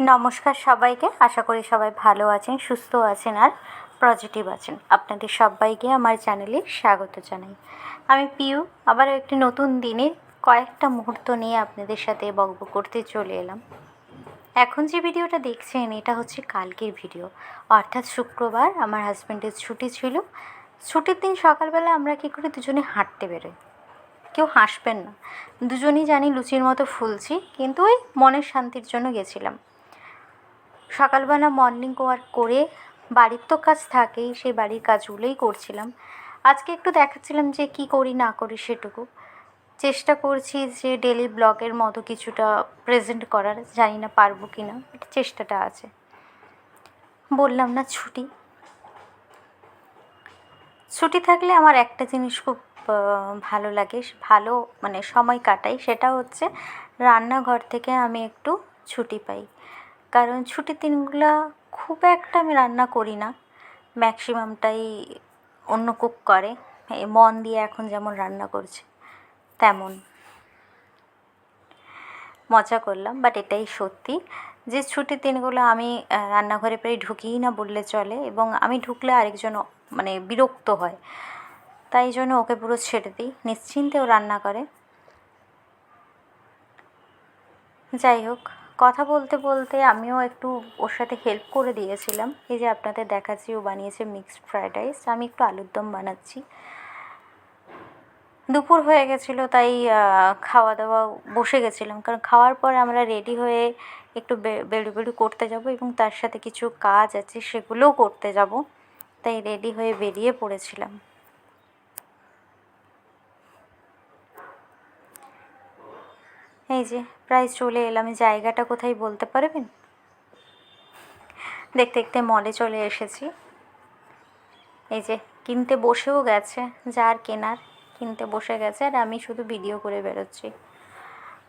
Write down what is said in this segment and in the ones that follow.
নমস্কার সবাইকে। আশা করি সবাই ভালো আছেন, সুস্থ আছেন আর পজিটিভ আছেন। আপনাদের সবাইকে আমার চ্যানেলে স্বাগত জানাই। আমি পিউ। আবারও একটি নতুন দিনের কয়েকটা মুহূর্ত নিয়ে আপনাদের সাথে বকব করতে চলে এলাম। এখন যে ভিডিওটা দেখছেন, এটা হচ্ছে কালকের ভিডিও। অর্থাৎ শুক্রবার আমার হাজব্যান্ডের ছুটি ছিল। ছুটির দিন সকালবেলা আমরা কী করি দুজনে হাঁটতে বেরোই। কেউ হাসবেন না। দুজনেই জানি লুচির মতো ফুলছি, কিন্তু ওই মনের শান্তির জন্য গেছিলাম। সকালবেলা মর্নিং ওয়াক করে বাড়ির তো কাজ থাকেই, সেই বাড়ির কাজগুলোই করছিলাম। আজকে একটু দেখাচ্ছিলাম যে কি করি না করি সেটুকু। চেষ্টা করছি যে ডেলি ব্লগের মতো কিছুটা প্রেজেন্ট করার, জানি না পারব কি না চেষ্টাটা আছে। বললাম, না, ছুটি। ছুটি থাকলে আমার একটা জিনিস খুব ভালো লাগে ভালো মানে সময় কাটাই, সেটা হচ্ছে রান্নাঘর থেকে আমি একটু ছুটি পাই। কারণ ছুটির দিনগুলো খুব একটা আমি রান্না করি না। ম্যাক্সিমামটাই অন্য কুক করে। মন দিয়ে এখন যেমন রান্না করছে, তেমন মজা করলাম বাট এটাই সত্যি যে ছুটির দিনগুলো আমি রান্নাঘরে প্রায় ঢুকিই না বললে চলে এবং আমি ঢুকলে আরেকজন মানে বিরক্ত হয়। তাই জন্য ওকে পুরো ছেড়ে দিই নিশ্চিন্তেও রান্না করে। যাই হোক। কথা বলতে বলতে আমিও একটু ওর সাথে হেল্প করে দিয়েছিলাম। এই যে আপনাদের দেখাচ্ছি, ও বানিয়েছে মিক্সড ফ্রাইড রাইস আমি একটু আলুর দম বানাচ্ছি। দুপুর হয়ে গেছিল, তাই খাওয়া দাওয়া বসে গেছিলাম। কারণ খাওয়ার পর আমরা রেডি হয়ে একটু বেড়ু বেরু করতে যাব এবং তার সাথে কিছু কাজ আছে, সেগুলোও করতে যাব। তাই রেডি হয়ে বেরিয়ে পড়েছিলাম। এই যে, প্রায় চলে এলাম। জায়গাটা কোথায় বলতে পারবেন? দেখতে দেখতে মলে চলে এসেছি। এই যে, কিনতে বসেও গেছে, যার কেনার কিনতে বসে গেছে, আর আমি শুধু ভিডিও করে বেরোচ্ছি।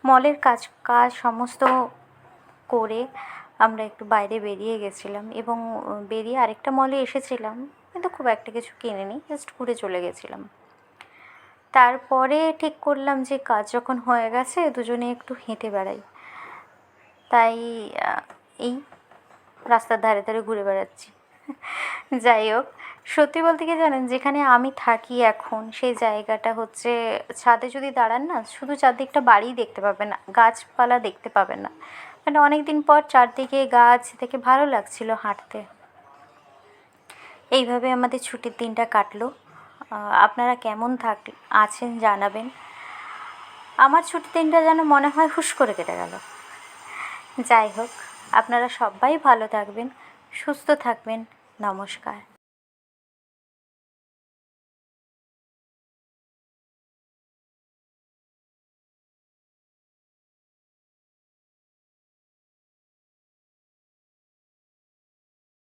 মলের কাজ কাজ সমস্ত করে আমরা একটু বাইরে বেরিয়ে গেছিলাম এবং, বেরিয়ে আরেকটা মলে এসেছিলাম, কিন্তু খুব একটা কিছু কিনিনি জাস্ট ঘুরে চলে গেছিলাম। তারপরে ঠিক করলাম যে কাজ যখন হয়ে গেছে, দুজনে একটু হেঁটে বেড়াই। তাই এই রাস্তার ধারে ধারে ঘুরে বেড়াচ্ছি। যাই হোক, সত্যি বলতে কি জানেন, যেখানে আমি থাকি এখন, সেই জায়গাটা হচ্ছে ছাদে যদি দাঁড়ান না, শুধু চারদিকটা বাড়িই দেখতে পাবেন না, গাছপালা দেখতে পাবেন না। মানে অনেক দিন পর চারদিকে গাছ থেকে ভালো লাগছিল হাঁটতে। এইভাবে আমাদের ছুটির দিনটা কাটলো। আপনারা কেমন থাক, আছেন জানাবেন। আমার ছুটির দিনটা যেন মনে হয় হুশ করে কেটে গেল। যাই হোক, আপনারা সবাই ভালো থাকবেন, সুস্থ থাকবেন। নমস্কার।